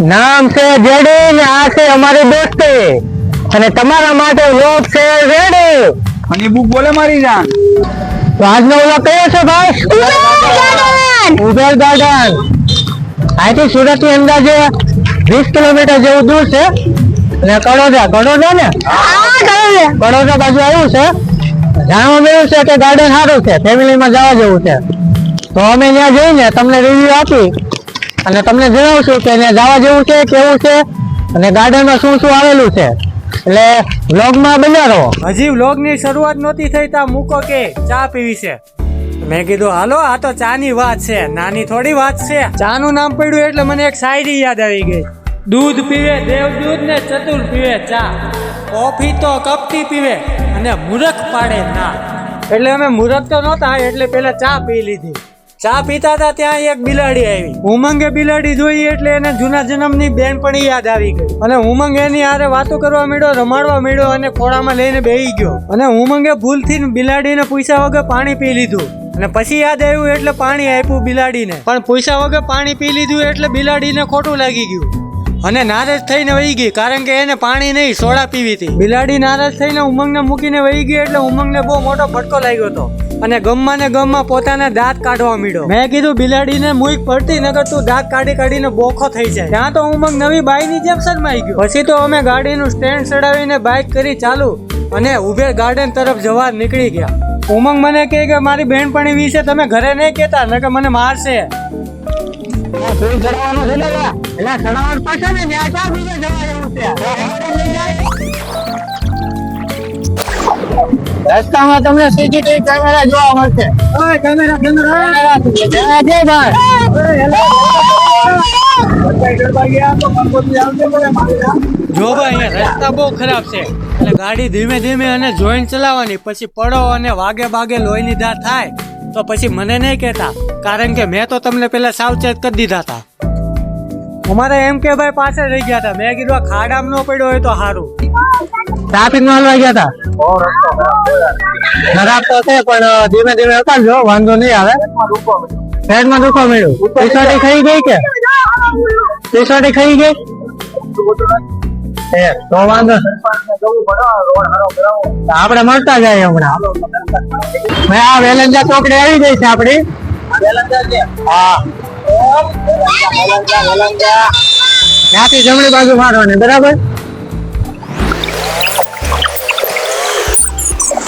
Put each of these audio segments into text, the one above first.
નામ છે જેડી ને આ છે અમારી દોસ્તી. અને તમારા માટે લોક છે રેડી. અને બુક બોલે મારી જાન. તો આજનો ઓલો કયો છે ભાઈ? ઉબેર ગાર્ડન. અહીંથી સુરતની અંદાજે વીસ કિલોમીટર જેવું દૂર છે. અને કડોદરા કડોદરા ને? કડોદરા. બાજુ આવ્યું છે. જાણવા મળ્યું છે કે ગાર્ડન સારું છે. ફેમિલીમાં જવા જેવું છે. તો અમે ત્યાં જઈને તમને રિવ્યુ આપી. અને તમને જણાવશું કે ત્યાં જવા જેવું છે, કેવું છે, અને ગાર્ડનમાં શું શું આવેલું છે? એટલે વ્લોગમાં બન્યા રહો. હજી વ્લોગની શરૂઆત નહોતી થઈ તા મૂકો કે ચા પીવી છે. મેં કીધું, હાલો, આ તો ચા ની વાત છે, નાની થોડી વાત છે. ચા નું નામ પડ્યું એટલે મને એક શાયરી યાદ આવી ગઈ. દૂધ પીવે દેવદૂધ ને ચતુર પીવે ચા. કોફી તો કપટી પીવે અને મૂરખ પાડે ના એટલે અમે મૂરખ તો નહોતા, એટલે પેલા ચા પી લીધી. ચા પીતા હતા ત્યાં એક બિલાડી આવી. ઉમંગે બિલાડી જોઈ એટલે એને જૂના જન્મની બેનપણી યાદ આવી ગઈ. અને ઉમંગ એની હારે વાતો કરવા માંડ્યો, રમાડવા માંડ્યો અને ખોળામાં લઈને બેહી ગયો. અને ઉમંગે ભૂલથી બિલાડીને પૂછ્યા વગર પાણી પી લીધું. અને પછી યાદ આવ્યું એટલે પાણી આપ્યું બિલાડીને. પણ પૂછ્યા વગર પાણી પી લીધું એટલે બિલાડીને ખોટું લાગી ગયું. અને નારાજ થઈને વહી ગઈ, કારણ કે એને પાણી નહીં, સોડા પીવી હતી. બિલાડી નારાજ થઈને ઉમંગને મૂકીને વહી ગઈ એટલે ઉમંગને બહુ મોટો ફટકો લાગ્યો હતો. અને ગમમાં ને ગમમાં પોતાના દાંત કાઢવા મીડો મેં કીધું, બિલાડીને મુઈક પડતી નકર તું દાંત કાઢી કાઢીને બોખો થઈ જાય. ત્યાં તો ઉમંગ નવી બાઈની જેમ શરમાઈ ગયો. પછી તો અમે ગાડીનું સ્ટેન્ડ ચડાવીને બાઇક કરી ચાલુ અને ઉબેર ગાર્ડન તરફ જવા નીકળી ગયા. ઉમંગ મને કહે કે, મારી બહેનપણી વિશે તમે ઘરે નહીં કહેતા નકર મને મારશે. ચડાવવાનો છે ને એટલે ચડાવવાનું પાસે ને ત્યાં જવા જવું છે. રસ્તામાં તમને સીસીટીવી કેમેરા જોવા મળશે. કેમેરા કેમેરા છે ભાઈ. જો ભાઈ અહીંયા રસ્તા બહુ ખરાબ છે. એટલે ગાડી ધીમે ધીમે અને જોઈન ચલાવવાની પછી પડો અને વાગે બાગે લોહીની ધાર થાય. તો પછી મને નહીં કહેતા કારણ કે મેં તો તમને પેલા સાવચેત કરી દીધા હતા. અમારે એમ કે ભાઈ પાછળ રહી ગયા હતા. મેં કીધું ખાડામાં ન પડ્યો હોય તો સારું. ટ્રાફિકમાં હલવા ગયા હતા ખરાબ તો છે પણ ધીમે ધીમે ઉતારજો, વાંધો નહીં આવે. પેટમાં દુખવા મળ્યું પીસોટી ખાઈ ગઈ કે? પીસોટી ખાઈ ગઈ? તો વાંધો. આપણે મળતા જાય હમણાં. ભાઈ, આ વેલંજા ચોકડી આવી ગઈ છે આપડી હા. ત્યાંથી જમણી બાજુ મારવાની બરાબર?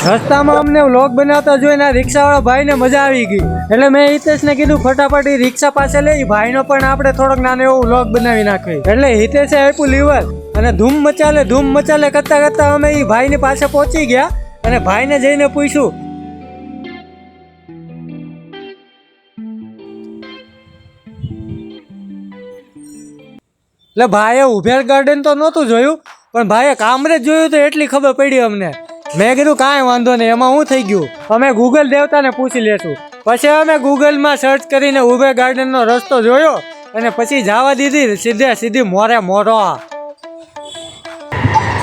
રસ્તામાં અમને વ્લોગ બનાવતા જોઈને રિક્ષાવાળા ભાઈને મજા આવી ગઈ. એટલે મેં હિતેશને કીધું, ફટાફટ એ રિક્ષા પાસે લઈ ભાઈનો પણ આપણે થોડોક નાનો એવો વ્લોગ બનાવી નાખી. એટલે હિતેશે આપ્યું લીવર અને ધૂમ મચાલે ધૂમ મચાલે કરતા કરતા અમે એ ભાઈની પાસે પહોંચી ગયા અને ભાઈને જઈને પૂછ્યું એટલે ભાઈએ ઉભેર ગાર્ડન તો નહોતું જોયું, પણ ભાઈએ કામરે જ જોયું તો એટલી ખબર પડી અમને. મેં કીધું કાંઈ વાંધો નહીં એમાં શું થઈ ગયું? અમે ગૂગલ દેવતાને પૂછી લેશું. પછી અમે ગૂગલમાં સર્ચ કરીને ઉબે ગાર્ડનનો રસ્તો જોયો અને પછી જવા દીધી સીધે સીધી મોરે મોરો.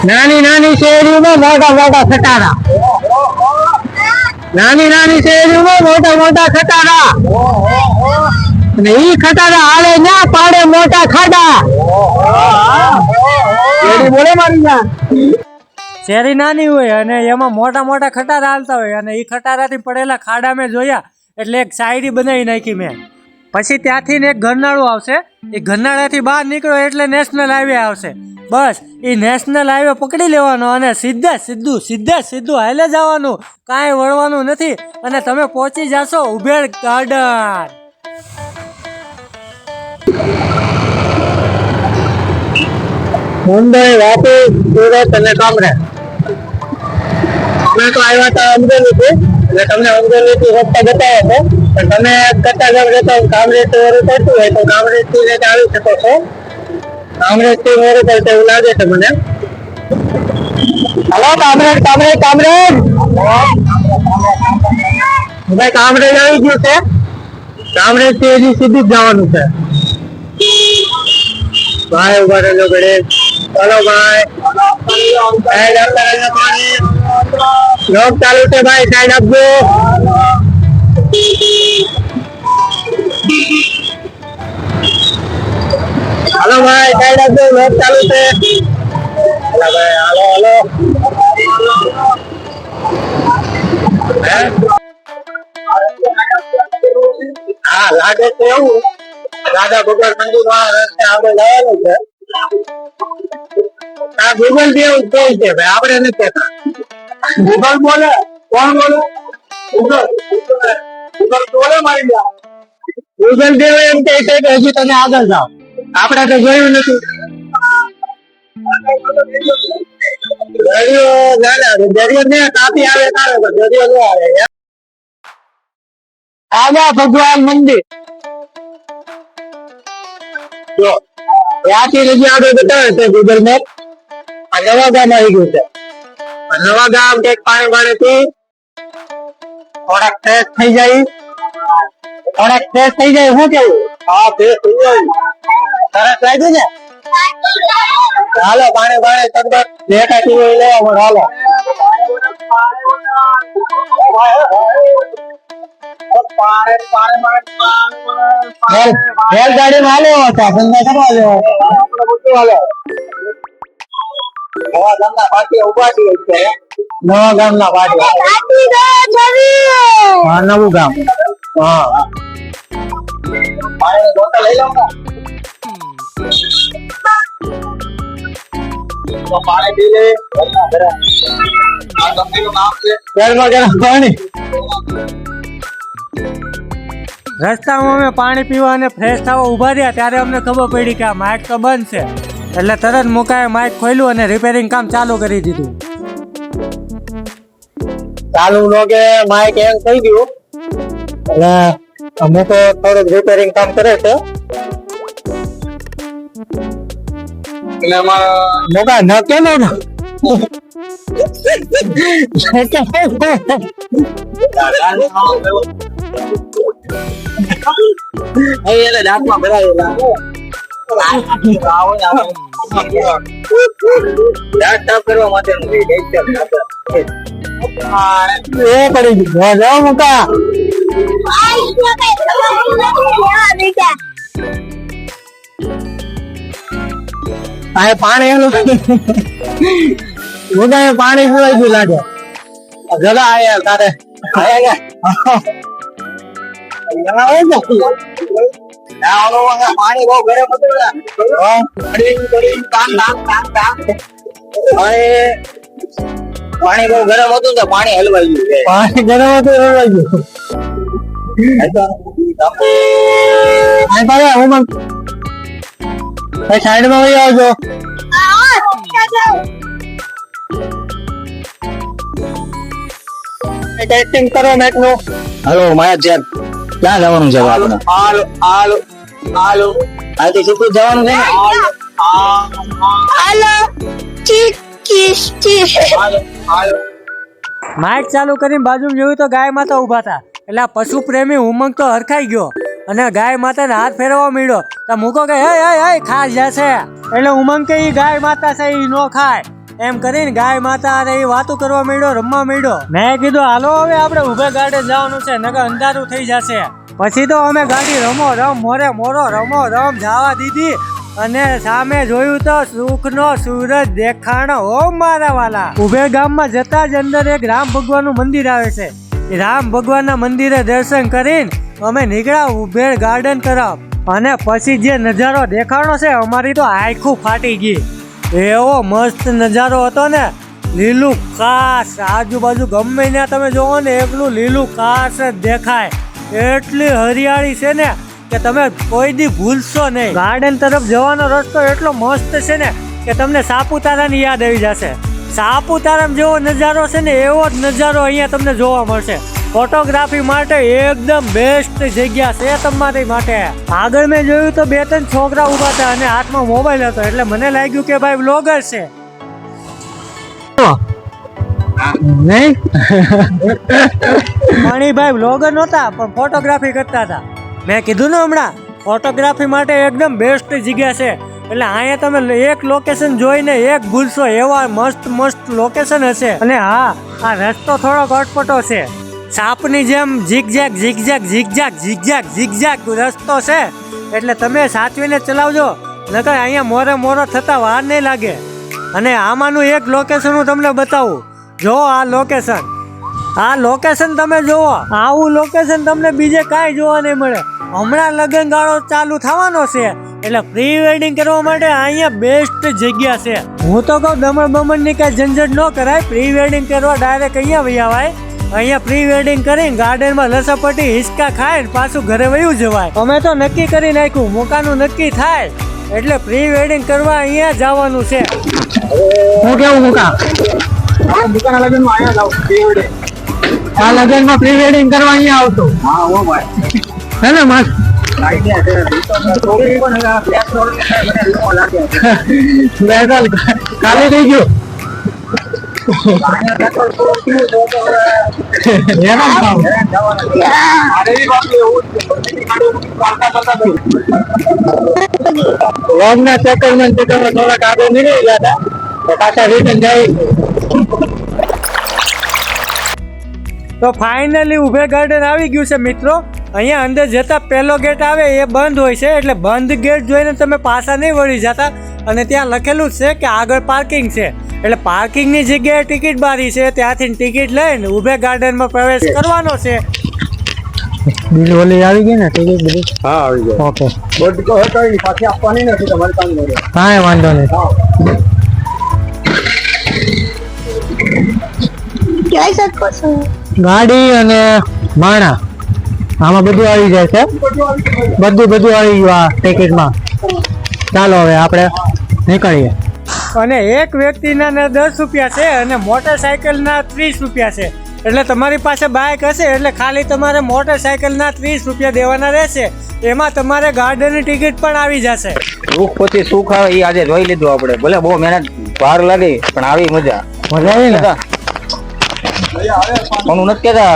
નાની નાની શેરીમાં મોટા મોટા ખટારા. નાની નાની શેરીમાં મોટા મોટા ખટારા. અને ઈ ખટારા હાલે ના પાડે મોટા ખાડા. બોલે મારી ના શેરી નાની હોય અને એમાં મોટા મોટા ખટારા હાલતા હોય અને એ ખટારાથી પડેલા ખાડા મેં જોયા એટલે એક શાયરી બનાવી નાખી મેં. પછી ત્યાંથી ને એક ઘરનાળું આવશે. એ ઘરનાળાથી બહાર નીકળો એટલે નેશનલ હાઈવે આવશે. બસ એ નેશનલ હાઈવે પકડી લેવાનો અને સીધે સીધું સીધે સીધું હાલે જવાનું. કાંઈ વળવાનું નથી અને તમે પહોંચી જશો ઉભેર ગાર્ડન. મુંબઈ વાપી સુરત અને કામરેજ અમે તો આવ્યા હતા. અમરેલીથી એટલે તમને અમરેલીથી રસ્તા બતાવ્યો હતો. પણ તમે કતારગામ રહેતા હો, કામરેજ તો વરું પડતું હોય તો કામરેજથી લઈને આવી શકો છો. કામરેજથી વરું પડતું એવું લાગે છે મને. હલો કામરેજ કામરેજ કામરેજ ભાઈ કામરેજ આવી ગયું છે. કામરેજથી હજી સીધું જ જવાનું છે. ભાઈ ઊભા રહેજો ઘડે ચાલો ભાઈ. લોક ચાલુ છે ભાઈ સાઈડ આપજો. હાલો ભાઈ સાઈડ આપજો લોક ચાલુ છે. હાલો હા? લાગે છે એવું. રાજા ભગવાન મંદિરમાં રસ્તે આપણે લાવેલું છે. આ ગૂગલ જ કહે છે ભાઈ, આપણે નથી કહેતા. ગૂગલ બોલે કોણ બોલે? ગૂગલ ગૂગલ બોલે મારી ગયા ગૂગલ દેવ એમ કહે છે કે હજી તમે આગળ જાઓ. આપણે તો જોયું નથી. દરિયો ના ના દરિયો ને કાપી આવે તારે દરિયો ન આવે. આગા ભગવાન મંદિર. જો. ત્યાંથી રજી આગળ બતાવે છે ગૂગલ મેપ આ નવા ગામ આવી ગયું છે. નવા ગામ કંઈક પાણી પાણી થી થોડાક ફ્રેશ થઈ જાય થોડાક ફ્રેશ થઈ જાય શું કેવું હા ફ્રેશ થઈ જાય સરસ લાગ્યું ને? હાલો પાણી પાણી તગડત લેટા ટીવી લેવા મળે હાલો. રેલ રેલગાડી માં હાલો હતા ધંધા કરવા જેવો હાલો નવા ગામના પાટી ઊભા અત્યારે. નવા ગામના પાટી. હા નવું ગામ. હા. પાણીની બોટલ લઈ લઉં તો પાણી પી લે આ કંપનીનું નામ છે. ગરમા ગરમ પાણી. રસ્તામાં અમે પાણી પીવા અને ફ્રેશ થવા ઊભા રહ્યા ત્યારે અમને ખબર પડી કે આ માઇક તો બંધ છે. એટલે તરત મુકાએ માઇક ખોલ્યું અને રિપેરિંગ કામ ચાલુ કરી દીધું. ચાલુ નો કે માઇક એમ થઈ ગયું એટલે અમે તો થોડુંક રિપેરિંગ કામ કરે છે. એટલે અમારા મોકા ન કે ને અહીં એને દાંતમાં ભરાયેલા આ પાણી એનું મોકા પાણી પીવાઈ ગયું લાગે જરા આયા તારે આયા ગયા પાણી બહુ ગરમ હતું નાક. પાણી હલવાઈ ગયું પાણી ગરમ હતું હલવાઈ ગયું. સાઈડમાં વહી આવજો. ટેસ્ટિંગ કરો નું હલો માયા જેબ ક્યાં જવાનું છે આપણે? આલો આલો આ અહીંથી સીધું જવાનું છે. ને હાલો. હાલો. માઇક ચાલુ કરીને બાજુમાં જોયું તો ગાય માતા ઊભા હતા. એટલે આ પશુ પ્રેમી ઉમંગ તો હરખાઈ ગયો. અને ગાય માતાને હાથ ફેરવવા માંડ્યો. તો મૂકો કે હે હે હે ખાસ જશે એટલે ઉમંગ કે ઈ ગાય માતા છે ઈ નો ખાય. એમ કરીને ગાય માતા અરે એ વાતો કરવા માંડ્યો, રમવા માંડ્યો. મેં કીધું, હાલો, હવે આપણે ઉભે ગાડે જવાનું છે નગર અંધારું થઈ જશે. પછી તો અમે ગાડી રમો રમ, મોરે મોરો રમો રમ, જવા દીધી. અને સામે જોયું તો સુખનો સૂરજ દેખાણો, હો મારા વાલા. ઉભે ગામમાં જતા જ અંદર એક રામ ભગવાનનું મંદિર આવે છે. રામ ભગવાનના મંદિરે દર્શન કરીને અમે નીકળ્યા ઉભેર ગાર્ડન તરફ. અને પછી જે નજારો દેખાણો છે, અમારી તો આખું ફાટી ગઈ. એવો મસ્ત નજારો હતો ને, લીલું કાસ આજુબાજુ ગમે ત્યાં તમે જોવો ને, એકલું લીલું કાસ જ દેખાય. એટલી હરિયાળી છે ને કે તમે કોઈ દી ભૂલશો નહીં. ગાર્ડન તરફ જવાનો રસ્તો એટલો મસ્ત છે ને કે તમને સાપુતારાની યાદ આવી જશે. સાપુતારામાં જેવો નજારો છે ને, એવો જ નજારો અહીંયા તમને જોવા મળશે. ફોટોગ્રાફી માટે એકદમ બેસ્ટ જગ્યા છે તમારી માટે. આગળ મેં જોયું તો બે ત્રણ છોકરા ઊભા હતા અને હાથમાં મોબાઈલ હતો એટલે મને લાગ્યું કે ભાઈ બ્લોગર છે. નહીં? મણિભાઈ બ્લોગર નહોતા પણ ફોટોગ્રાફી કરતા હતા. મેં કીધું ને હમણાં ફોટોગ્રાફી માટે એકદમ બેસ્ટ જગ્યા છે. એટલે અહીંયા તમે એક લોકેશન જોઈને એક ભૂલશો એવા મસ્ત મસ્ત લોકેશન હશે. અને હા આ રસ્તો થોડોક અટપટો છે. સાપની જેમ zigzag zigzag zigzag zigzag zigzag રસ્તો છે. એટલે તમે સાચવીને ચલાવજો. નકર અહીંયા મોરે મોરો થતાં વાર નહીં લાગે. અને આમાંનું એક લોકેશન હું તમને બતાવું. જો આ લોકેશન આ લોકેશન તમે જુઓ. આવું લોકેશન તમને બીજે કાંઈ જોવા નહીં મળે. હમણાં લગ્ન ગાળો ચાલુ થવાનો છે. એટલે પ્રી વેડિંગ કરવા માટે અહીંયા બેસ્ટ જગ્યા છે. હું તો કહું દમણ બમણની કાંઈ ઝંઝટ ન કરાય. પ્રી વેડિંગ કરવા ડાયરેક્ટ અહીંયા વહી આવાય અહીંયા પ્રી વેડિંગ કરીને ગાર્ડનમાં લસપટ્ટી હિસકા ખાય ને પાછું ઘરે વયું જવાય. અમે તો નક્કી કરી નાખ્યું મોકાનું નક્કી થાય. એટલે પ્રી વેડિંગ કરવા અહીંયા જવાનું છે. હું કેવું મોકા? દુકાન લગનમાં આ લગ્નમાં પ્રી વેડિંગ કરવા અહીંયા આવતો હા હો ભાઈ. હે ને મસ્ત કાલે થઈ ગયું? તો ફાઇનલી ઉભે ગાર્ડન આવી ગયું છે મિત્રો. અહીંયા અંદર જતા પહેલો ગેટ આવે એ બંધ હોય છે. એટલે બંધ ગેટ જોઈને તમે પાછા નહીં વળી જતા. અને ત્યાં લખેલું જ છે કે આગળ પાર્કિંગ છે. એટલે પાર્કિંગની જગ્યાએ ટિકિટ બારી છે ત્યાંથી ટિકિટ લઈને ઉભે ગાર્ડનમાં પ્રવેશ કરવાનો છે. બીજી ઓલી આવી ગઈ ને ટિકિટ બધી? હા આવી ગઈ. ઓકે. બોર્ડ તો હતો એ પાછી આપવાની નથી તમારે કામ કરે કાંઈ વાંધો નહીં. હા. શકો છો ગાડી અને માણા આમાં બધું આવી જાય છે? બધું બધું આવી ગયું આ ટિકિટમાં ચાલો હવે આપણે નીકળીએ. અને એક વ્યક્તિના ને દસ રૂપિયા છે અને મોટરસાયકલના ત્રીસ રૂપિયા છે. એટલે તમારી પાસે બાઇક હશે એટલે ખાલી તમારે મોટરસાયકલના ત્રીસ રૂપિયા દેવાના રહેશે. એમાં તમારે ગાર્ડનની ટિકિટ પણ આવી જશે. સુખ પછી સુખ આવે એ આજે જોઈ લીધું આપણે. ભલે બહુ મહેનત ભાર લાગી પણ આવી મજા. મજા આવી ને? હું નથી કહેતા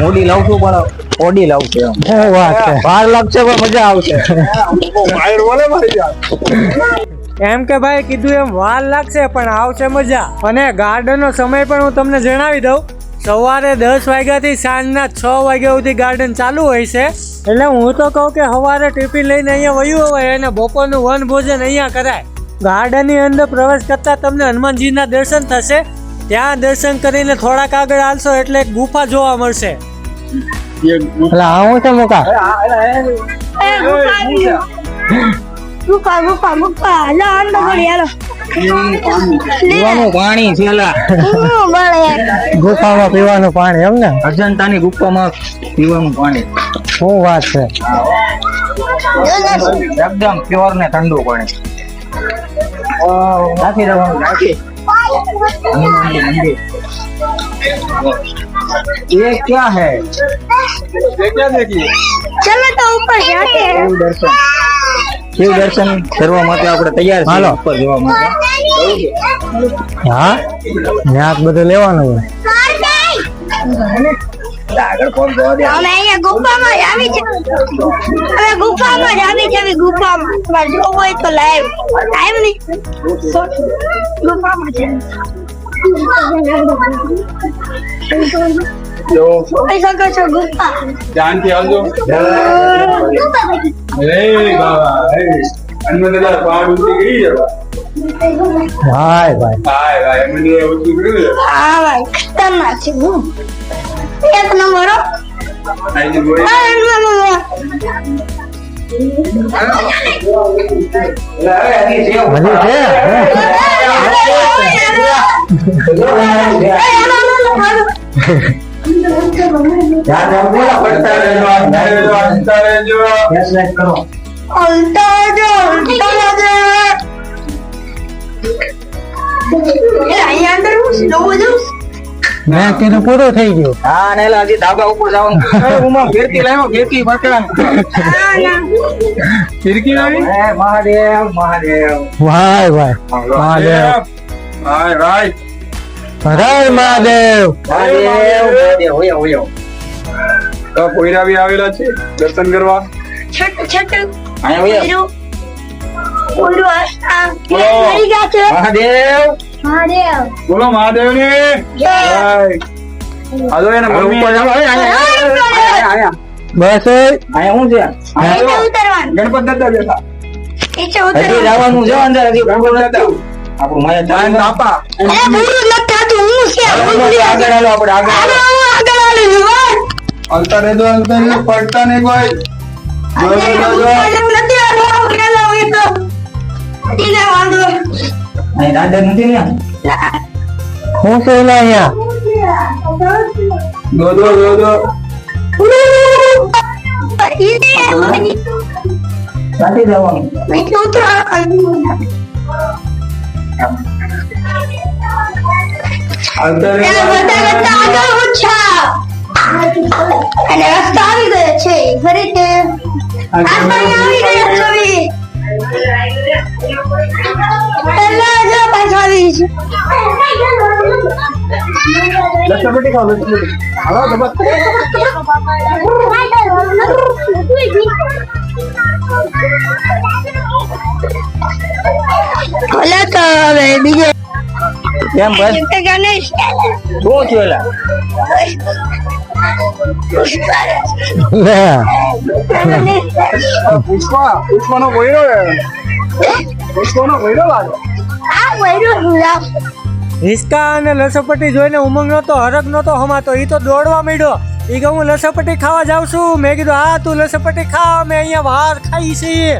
મોડી લાવશું પણ ઓડી લાવશે શું વાત છે. વાર લાગશે પણ મજા આવશે. એમ કે ભાઈ કીધું એમ વાર લાગશે પણ આવશે મજા. અને ગાર્ડનનો સમય પણ હું તમને જણાવી દઉં. સવારે દસ વાગ્યાથી સાંજના છ વાગ્યા સુધી ગાર્ડન ચાલુ હોય છે. એટલે હું તો કહું કે સવારે ટિફિન લઈને અહીંયા વયું હોય અને બપોરનું વન ભોજન અહીંયા કરાય. ગાર્ડનની અંદર પ્રવેશ કરતા તમને હનુમાનજીના દર્શન થશે. ત્યાં દર્શન કરીને થોડાક આગળ હાલશો એટલે એક ગુફા જોવા મળશે. એટલે không ઘડી હાલો પીવાનું પાણી છે લા હું બળે ગુફામાં પીવાનું પાણી એમ ને અજંતાની ગુફામાં પીવાનું પાણી શું વાત છે એકદમ પ્યોર ને ઠંડુ પાણી નાખી દેવાનું નાખી હનુમાનજી મંદિર ये क्या है ચલો તો ઉપર જાતે શિવ દર્શન શિવ દર્શન કરવા માટે આપણે તૈયાર છીએ હાલો. ઉપર જવા માટે હા ત્યાં બધું લેવાનું હોય આગળ કોણ જવા દે અમે અહીંયા ગુફામાં જ આવી છે અમે ગુફામાં જ આવી છે ગુફામાં તમારે જોવું હોય તો લાઈવ લાઈવ નહીં ગુફામાં છે છો આવજો એ બાબા એ પહાડ ઉતરી ગઈ છે ભાઈ ભાઈ. હાય ભાઈ મને ઉતરી હા ભાઈ. ખતરનાક છે હું એક નંબર હો. બોય અંદર હું slow જાઉં? મેં કીધું પૂરો થઈ ગયો. હા ને હજી ધાબા ઉપર જવાનું ઉમા ફેરકી લાવ્યો ફેરકી પકડા ફેરકી લાવી? હે મહાદેવ મહાદેવ. ભાઈ ભાઈ મહાદેવ. હાય રાઈટ હરે મહાદેવ. મહાદેવ મહાદેવ હોય હોય. તો કોઈરા બી આવેલા છે દર્શન કરવા? છટ છટ આયા હોય. કોઈરો કોઈરો આ- આ મરી ગયા છે. મહાદેવ. મહાદેવ. બોલો મહાદેવ ને હાલો એને હવે ઉપર જાઓ. આયા બસ આયા હું છે? અહીંયા ઉતરવાનું. ગણપત દાદા બેઠા. નીચે હજી જવાનું જો અંદર હજી ગણપત દાદા આપણું માયા ચાલુ બાપા. એ પૂરું નથી થતું હું છે? આગળ હાલો આપણે આગળ હાલો. આગળ આવો, યુવાન. હલતા રહેજો હલતા પડતા ને કોઈ. જો, જો, જો, નથી આવો, આવો, એ તો. ઈને વાંધો. અહીં દાદર નથી ને હું છે એલા અહીંયા જો, જો, જો. ઈને નથી જવાનું આગળ ઉછા. અને રસ્તા આવી ગયો છે ફરી તે આવી ગયા બીજે કેમ એક ગણેશ? શું થયું પુષ્પા. પુષ્પાનો કોયરો લાગે આ વૈરો લસપટ્ટી જોઈને ઉમંગ નતો હરક નતો હમાતો. એ તો દોડવા માંડ્યો. એ કે હું લસપટી ખાવા જાઉં છું. મેં કીધું, હા, તું લસપટી ખા. અમે અહીંયા વાર ખાઈ છીએ.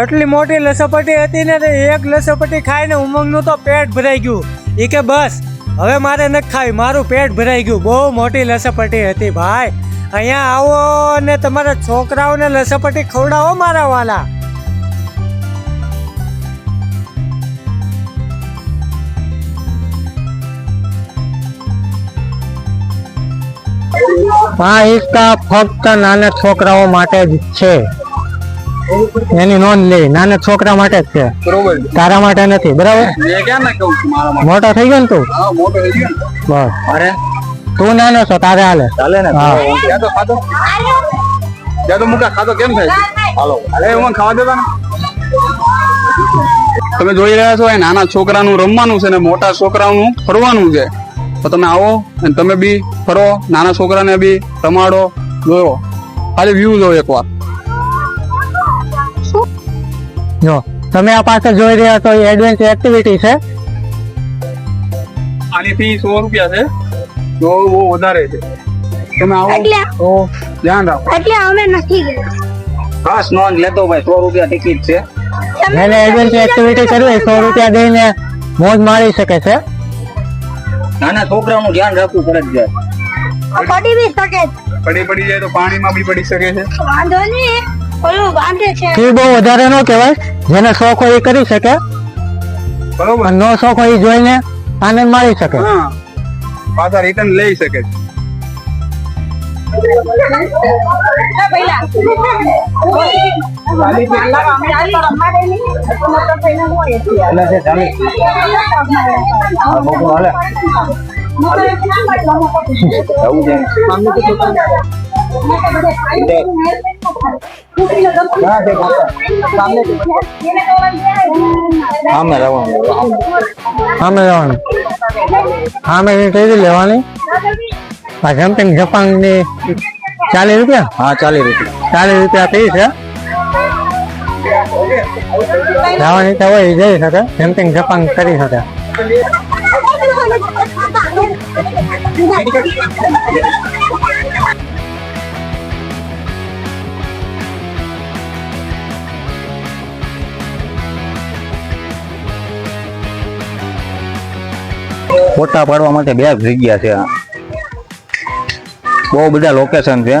એટલી મોટી લસપટી હતી ને એક લસપટ્ટી ખાઈને ઉમંગનું તો પેટ ભરાઈ ગયું. એ કે, બસ હવે મારે ન ખાવી મારું પેટ ભરાઈ ગયું. બહુ મોટી લસપટ્ટી હતી ભાઈ. અહીંયા આવો ને તમારા છોકરાઓને લસપટ્ટી ખવડાવો મારા વાલા. આ હિસ્સા ફક્ત નાના છોકરાઓ માટે જ છે. એની નોંધ લે નાના છોકરા માટે જ છે. બરોબર. તારા માટે નથી. બરાબર? માટે? મોટો થઈ ગયો ને તું? હા મોટો થઈ ગયો ને. બસ. અરે. તું નાનો છો તારે હાલે. ચાલે ને? ખાધો? તો મુકા ખાધો કેમ થાય? હાલો. અરે હું ખાવા દેતા ને તમે જોઈ રહ્યા છો એ નાના છોકરાનું રમવાનું છે ને મોટા છોકરાનું ફરવાનું છે. તો તમે આવો અને તમે બી ફરો નાના છોકરાને બી રમાડો. જોયો? ખાલી વ્યૂ જો એકવાર. જો તમે આ પાછળ જોઈ રહ્યા છો એ એડવેન્ચર એક્ટિવિટી છે. આની ફી સો રૂપિયા છે. તો બહુ વધારે છે. તમે આવો. એટલે? તો ધ્યાન રાખો. એટલે અમે નથી ગયા. ખાસ નોંધ લેતો ભાઈ સો રૂપિયા ટિકિટ છે. એને એડવેન્ચર એક્ટિવિટી કરવી સો રૂપિયા દઈને મોજ મારી શકે છે. નાના છોકરાઓનું ધ્યાન રાખવું પડે જ પડી બી શકે છે. પડી પડી જાય તો પાણીમાં બી પડી શકે છે. વાંધો નહીં. ઓલું બાંધે છે. ફી બહુ વધારે ન કહેવાય. જેને શોખ હોય એ કરી શકે બરોબર. નો શોખ હોય એ જોઈને આનંદ માણી શકે. પાછા રિટર્ન લઈ શકે છે. સામે રહેવાનું, સામે કઈ લેવાની? આ જમ્પિંગ જપાંગની ચાલીસ રૂપિયા? હા, ચાલીસ રૂપિયા. ચાલીસ રૂપિયા ફી છે. જવાની તો હોય જઈ શકે. જમ્પિંગ જપાંગ કરી શકે. ફોટા પાડવા માટે બે જગ્યા છે બહુ બધા લોકેશન છે.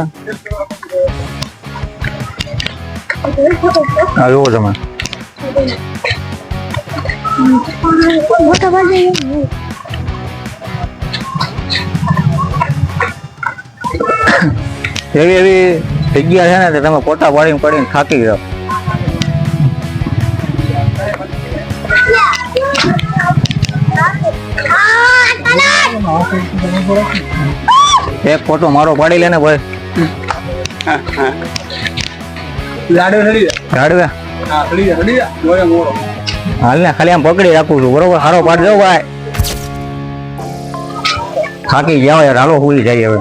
આ તમે. મોટા એવી એવી જગ્યા છે ને કે તમે ફોટા પાડીને પડીને થાકી જાઓ. એક ફોટો મારો પાડી લે ને ભાઈ. લાડો ચડી જાય જાડવે હા ચડી જાય ચડી જાય મોરે મોરો હાલ ને ખાલી આમ પકડી રાખું છું બરોબર? સારો પાડ દો ભાઈ. થાકી જાવ યાર હાલો હુઈ જાય હવે.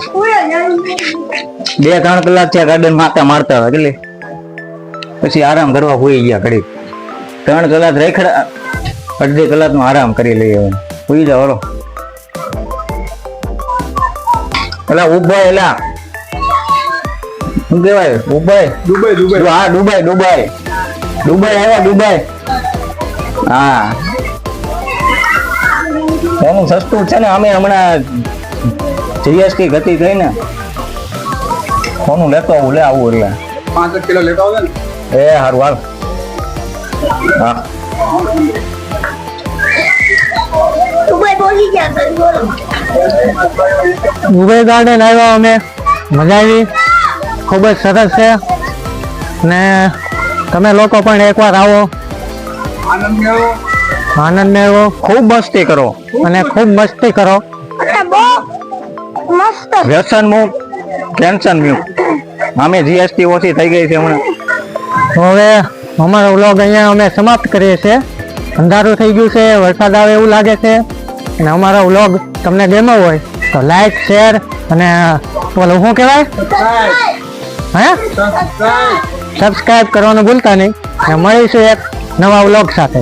બે ત્રણ કલાક છે ગાર્ડન માતા મારતા હોય એટલે પછી આરામ કરવા હોઈ ગયા ઘડી ત્રણ કલાક રેખડા અડધી કલાક નો આરામ કરી લઈએ હવે સુઈ જાઓ હલો. એલા ઊભા એલા શું કેવાય ઉભાઈ દુબઈ દુબઈ. હા દુબઈ દુબઈ. દુબઈ આવ્યા દુબઈ. હા. એનું સસ્તું છે ને અમે હમણાં જીએસટી ગતિ થઈ ને. સોનું લેતો આવું લે આવું એટલે. પાંચ કિલો લેતા આવજો ને. એ હારું હાલ. હા. દુબઈ ગાર્ડન આવ્યા અમે. મજા આવી. ખૂબ જ સરસ છે. ને તમે લોકો પણ એકવાર આવો. આનંદ મેળવો. ખૂબ મસ્તી કરો. અને ખૂબ મસ્તી કરો. વ્યસન મુક્ત. ટેન્શન મુક્ત અમે જીએસટી ઓછી થઈ ગઈ છે હમણાં. તો હવે અમારો વ્લોગ અહીંયા અમે સમાપ્ત કરીએ છીએ. અંધારું થઈ ગયું છે વરસાદ આવે એવું લાગે છે. અને અમારો વ્લોગ તમને ગમ્યો હોય તો લાઈક શેર અને ઓલું શું કહેવાય? હે? સબસ્ક્રાઈબ કરવાનું ભૂલતા નહીં. અને મળીશું એક નવા વ્લોગ સાથે.